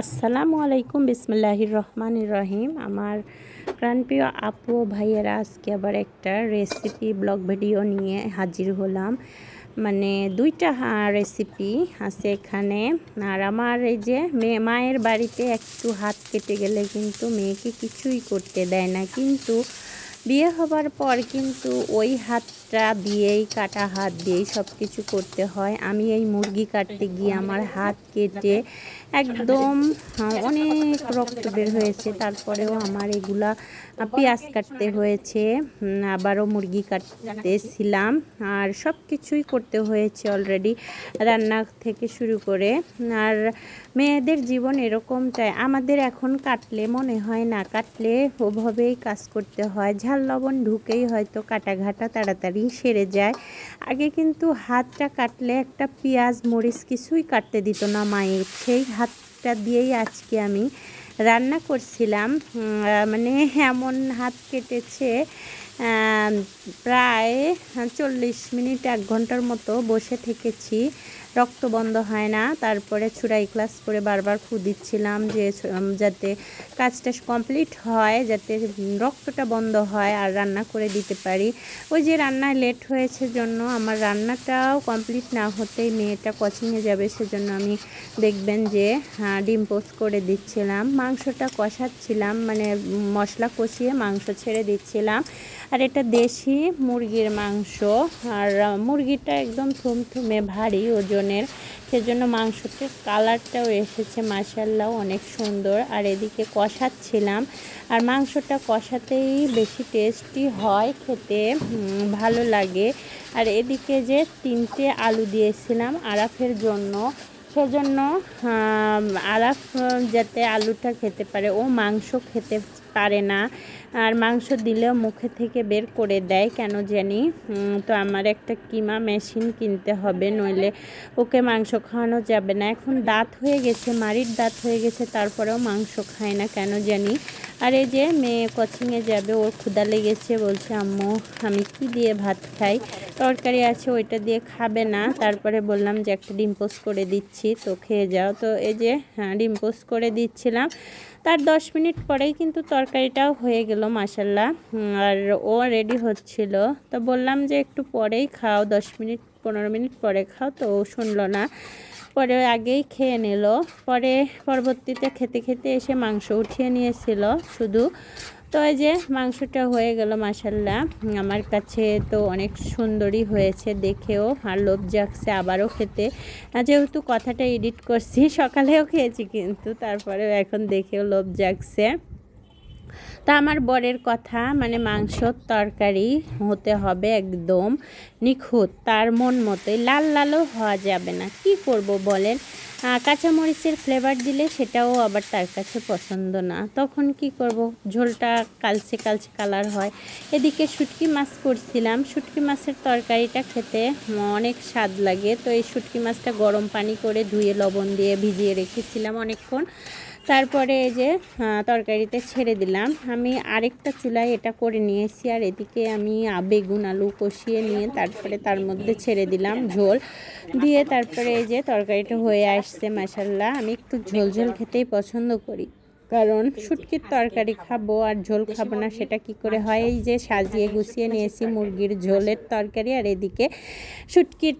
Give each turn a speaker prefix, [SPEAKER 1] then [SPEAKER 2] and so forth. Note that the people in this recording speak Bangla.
[SPEAKER 1] আসসালামু আলাইকুম, বিসমুল্লাহির রহমান রহিম। আমার প্রাণপ্রিয় আপু ভাইয়েরা, আজকে আবার একটা রেসিপি ব্লগ ভিডিও নিয়ে হাজির হলাম। মানে দুইটা রেসিপি আছে এখানে। আর আমার এই যে মেয়ে, মায়ের বাড়িতে একটু হাত কেটে গেলে কিন্তু মেয়েকে কিছুই করতে দেয় না। কিন্তু বিয়ে হবার পর কিন্তু ওই হাতটা দিয়েই, কাটা হাত দিয়েই সব কিছু করতে হয়। আমি এই মুরগি কাটতে গিয়ে আমার হাত কেটে একদম অনেক রক্ত বের হয়েছে। তারপরেও আমার এগুলা পেঁয়াজ কাটতে হয়েছে আবারও মুরগি কাটতেছিলাম। আর সব কিছুই করতে হয়েছে অলরেডি রান্না থেকে শুরু করে। আর মেয়েদের জীবন এরকমটাই। আমাদের এখন কাটলে মনে হয় না, কাটলে ওভাবেই কাজ করতে হয়। লবণ ঢুকেই হয়তো কাটা ঘাটা তাড়াতাড়ি সেরে যায়। আগে কিন্তু হাতটা কাটলে একটা পেঁয়াজ, মরিচ কিছুই কাটতে দিত না মায়ের। সেই হাতটা দিয়েই আজকে আমি রান্না করছিলাম। মানে এমন হাত কেটেছে প্রায় চল্লিশ মিনিট, এক ঘণ্টার মতো বসে থেকেছি। রক্ত বন্ধ হয় না। তারপরে ছুরাই ক্লাস করে বারবার ফু দিচ্ছিলাম যে যাতে কাজটা কমপ্লিট হয়, যাতে রক্তটা বন্ধ হয় আর রান্না করে দিতে পারি। ওই যে রান্নায় লেট হয়েছে জন্য আমার রান্নাটাও কমপ্লিট না হতেই মেয়েটা কোচিংয়ে যাবে সেজন্য আমি দেখবেন যে ডিম পোস্ট করে দিচ্ছিলাম। মাংসটা কষাচ্ছিলাম মানে মশলা কষিয়ে মাংস ছেড়ে দিচ্ছিলাম। আর এটা দেশি মুরগির মাংস। আর মুরগিটা একদম থুমথুমে ভারী ওজনের সেজন্য মাংসটির কালারটাও এসেছে মাসাল্লাহ অনেক সুন্দর। আর এদিকে কষাচ্ছিলাম। আর মাংসটা কষাতেই বেশি টেস্টি হয় খেতে ভালো লাগে। আর এদিকে যে তিনটে আলু দিয়েছিলাম আরাফের জন্য সেজন্য আরাফ যাতে আলুটা খেতে পারে, ও মাংস খেতে পারে না, আর মাংস দিলেও মুখে থেকে বের করে দেয়, কেন জানি? তো আমার একটা কিমা মেশিন কিনতে হবে, নইলে ওকে মাংস খাওয়ানো যাবে না। এখন দাঁত হয়ে গেছে মারির দাঁত হয়ে গেছে, তারপরেও মাংস খায় না, কেন জানি? আর এই যে মেয়ে কোচিংয়ে যাবে, ওর ক্ষুদা লেগেছে, বলছে, আম্মু, আমি কি দিয়ে ভাত খাই? তরকারি আছে, ওইটা দিয়ে খাবে না। তারপরে বললাম যে, একটা ডিম পোস্ট করে দিচ্ছি, তো খেয়ে যাও। তো এই যে হ্যাঁ ডিম পোস্ট করে দিচ্ছিলাম। তার দশ মিনিট পরেই কিন্তু তরকারিটাও হয়ে গেল মাসাল্লাহ আর ও রেডি হচ্ছিল। তো বললাম যে, একটু পরেই খাও, দশ মিনিট, পনেরো মিনিট পরে খাও। তো ও শুনলো না। পরে আগেই খেয়ে নিল। পরে পরবর্তীতে খেতে খেতে এসে মাংস উঠিয়ে নিয়েছিল শুধু। তো এই যে মাংসটা হয়ে গেল মাসাল্লাহ আমার কাছে তো অনেক সুন্দরই হয়েছে দেখেও আর লোভ জাগছে আবারও খেতে। যেহেতু কথাটা এডিট করছি, সকালেও খেয়েছি কিন্তু তারপরেও এখন দেখেও লোভ জাগছে। তা আমার বরের কথা মানে মাংসর তরকারি হতে হবে একদম নিখুঁত, তার মন মতোই। লাল লালও হওয়া যাবে না, কি করব বলেন? কাঁচামরিচের ফ্লেভার দিলে সেটাও আবার তার কাছে পছন্দ না। তখন কি করব? ঝোলটা কালচে কালচে কালার হয়। এদিকে শুটকি মাছ করছিলাম। শুটকি মাছের তরকারিটা খেতে অনেক স্বাদ লাগে। তো এই শুটকি মাছটা গরম পানি করে ধুয়ে লবণ দিয়ে ভিজিয়ে রেখেছিলাম অনেকক্ষণ। তারপরে এই যে তরকারিতে ছেড়ে দিলাম। আমি আরেকটা চুলায় এটা করে নিয়েছি, আর এদিকে আমি বেগুন, আলু কষিয়ে নিয়ে তারপরে তার মধ্যে ছেড়ে দিলাম ঝোল। দিয়ে তারপরে এই যে তরকারিটা হয়ে আসছে মাসাল্লাহ আমি একটু ঝোল ঝোল খেতেই পছন্দ করি। কারণ শুটকির তরকারি খাব আর ঝোল খাব না, সেটা কি করে হয়? এই যে সাজিয়ে গুছিয়ে নিয়েছি মুরগির ঝোলের তরকারি, আর এদিকে শুটকির